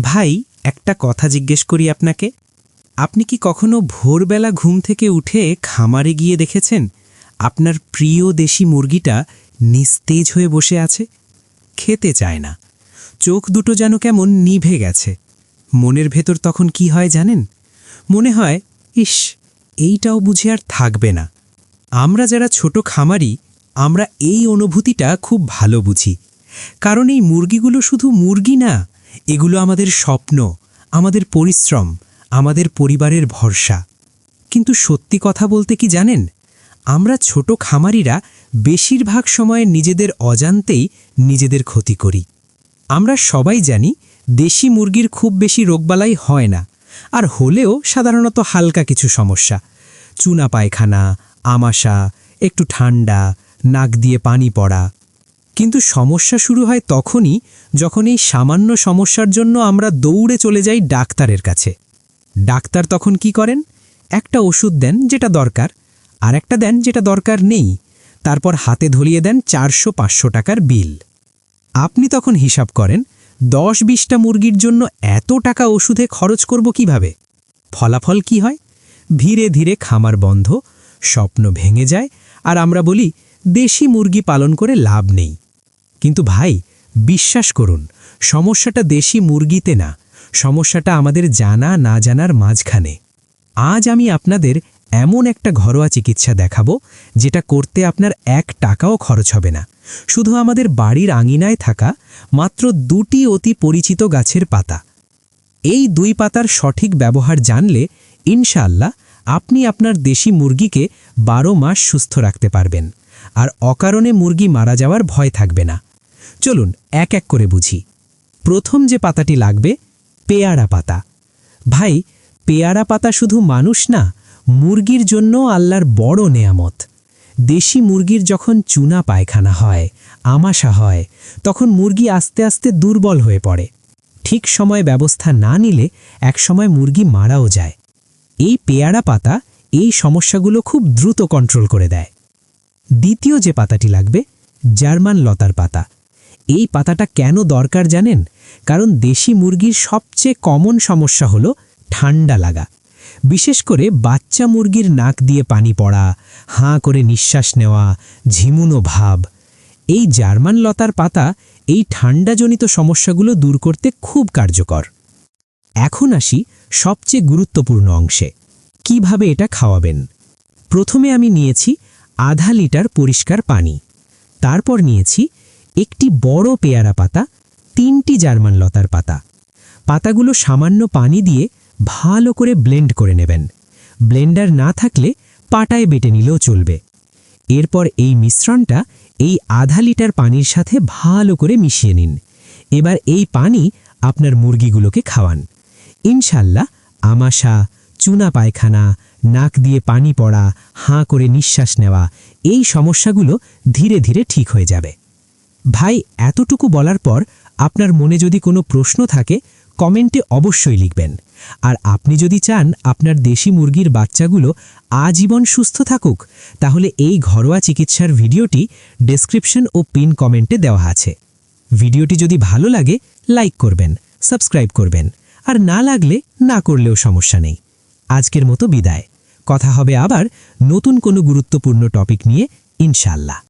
ভাই, একটা কথা জিজ্ঞেস করি আপনাকে। আপনি কি কখনো ভোরবেলা ঘুম থেকে উঠে খামারে গিয়ে দেখেছেন আপনার প্রিয় দেশি মুরগিটা নিস্তেজ হয়ে বসে আছে? খেতে চায় না। চোখ দুটো যেন কেমন নিভে গেছে। মনের ভেতর তখন কি হয় জানেন? মনে হয়, ইস, এইটাও বুঝে আর থাকবে না। আমরা যারা ছোট খামারি, আমরা এই অনুভূতিটা খুব ভালো বুঝি। কারণ এই মুরগিগুলো শুধু মুরগি না এগুলো আমাদের স্বপ্ন, আমাদের পরিশ্রম, আমাদের পরিবারের ভরসা। কিন্তু সত্যি কথা বলতে কি জানেন? আমরা ছোট খামারিরা বেশিরভাগ সময় নিজেদের অজান্তেই নিজেদের ক্ষতি করি। আমরা সবাই জানি দেশি মুরগির খুব বেশি রোগবালাই হয় না, আর হলেও সাধারণত হালকা কিছু সমস্যা। চুনা পায়খানা, আমাশা, একটু ঠান্ডা, নাক দিয়ে পানি পড়া কিন্তু সমস্যা শুরু হয় তখনই যখন এই সামান্য সমস্যার জন্য আমরা দৌড়ে চলে যাই ডাক্তারের কাছে। ডাক্তার তখন কি করেন? একটা ওষুধ দেন যেটা দরকার আর একটা দেন যেটা দরকার নেই। তারপর হাতে ধরিয়ে দেন চারশো পাঁচশো টাকার বিল। আপনি তখন হিসাব করেন, দশ বিশটা মুরগির জন্য এত টাকা ওষুধে খরচ করব কীভাবে? ফলাফল কি হয়? ধীরে ধীরে খামার বন্ধ, স্বপ্ন ভেঙে যায়, আর আমরা বলি, দেশি মুরগি পালন করে লাভ নেই। কিন্তু ভাই, বিশ্বাস করুন, সমস্যাটা দেশি মুরগিতে না, সমস্যাটা আমাদের জানা না জানার মাঝখানে। আজ আমি আপনাদের এমন একটা ঘরোয়া চিকিৎসা দেখাবো, যেটা করতে আপনার এক টাকাও খরচ হবে না। শুধু আমাদের বাড়ির আঙিনায় থাকা মাত্র দুটি অতি পরিচিত গাছের পাতা। এই দুই পাতার সঠিক ব্যবহার জানলে ইনশাআল্লাহ আপনি আপনার দেশি মুরগিকে বারো মাস সুস্থ রাখতে পারবেন। আর অকারণে মুরগি মারা যাওয়ার ভয় থাকবে না। চলুন এক এক করে বুঝি। প্রথম যে পাতাটি লাগবে, পেয়ারা পাতা। ভাই, পেয়ারা পাতা শুধু মানুষ না, মুরগির জন্য আল্লাহর বড় নেয়ামত। দেশি মুরগির যখন চুনা পায়খানা হয়, আমাশা হয়, তখন মুরগি আস্তে আস্তে দুর্বল হয়ে পড়ে। ঠিক সময় ব্যবস্থা না নিলে একসময় মুরগি মারাও যায়। এই পেয়ারা পাতা এই সমস্যাগুলো খুব দ্রুত কন্ট্রোল করে দেয়। দ্বিতীয় যে পাতাটি লাগবে, জার্মান লতার পাতা। এই পাতাটা কেন দরকার জানেন? কারণ দেশি মুরগির সবচেয়ে কমন সমস্যা হলো ঠান্ডা লাগা। বিশেষ করে বাচ্চা মুরগির নাক দিয়ে পানি পড়া, হাঁ করে নিঃশ্বাস নেওয়া, ঝিমুনো ভাব। এই জার্মান লতার পাতা এই ঠান্ডাজনিত সমস্যাগুলো দূর করতে খুব কার্যকর। এখন আসি সবচেয়ে গুরুত্বপূর্ণ অংশে। কীভাবে এটা খাওয়াবেন? প্রথমে আমি নিয়েছি আধা লিটার পরিষ্কার পানি। তারপর নিয়েছি একটি বড় পেয়ারা পাতা, তিনটি জার্মান লতার পাতা। পাতাগুলো সামান্য পানি দিয়ে ভালো করে ব্লেন্ড করে নেবেন। ব্লেন্ডার না থাকলে পাটায় বেটে নিলেও চলবে। এরপর এই মিশ্রণটা এই আধা লিটার পানির সাথে ভালো করে মিশিয়ে নিন। এবার এই পানি আপনার মুরগিগুলোকে খাওয়ান। ইনশাল্লাহ আমাশা, চুনা পায়খানা, নাক দিয়ে পানি পড়া, হাঁ করে নিঃশ্বাস নেওয়া, এই সমস্যাগুলো ধীরে ধীরে ঠিক হয়ে যাবে। ভাই, এতটুকু বলার পর আপনার মনে যদি কোনো প্রশ্ন থাকে, কমেন্টে অবশ্যই লিখবেন। আর আপনি যদি চান আপনার দেশি মুরগির বাচ্চাগুলো আজীবন সুস্থ থাকুক, তাহলে এই ঘরোয়া চিকিৎসার ভিডিওটি ডেসক্রিপশন ও পিন কমেন্টে দেওয়া আছে। ভিডিওটি যদি ভালো লাগে, লাইক করবেন, সাবস্ক্রাইব করবেন, আর না লাগলে না করলেও সমস্যা নেই। আজকের মতো বিদায়। কথা হবে আবার নতুন কোনো গুরুত্বপূর্ণ টপিক নিয়ে ইনশাল্লাহ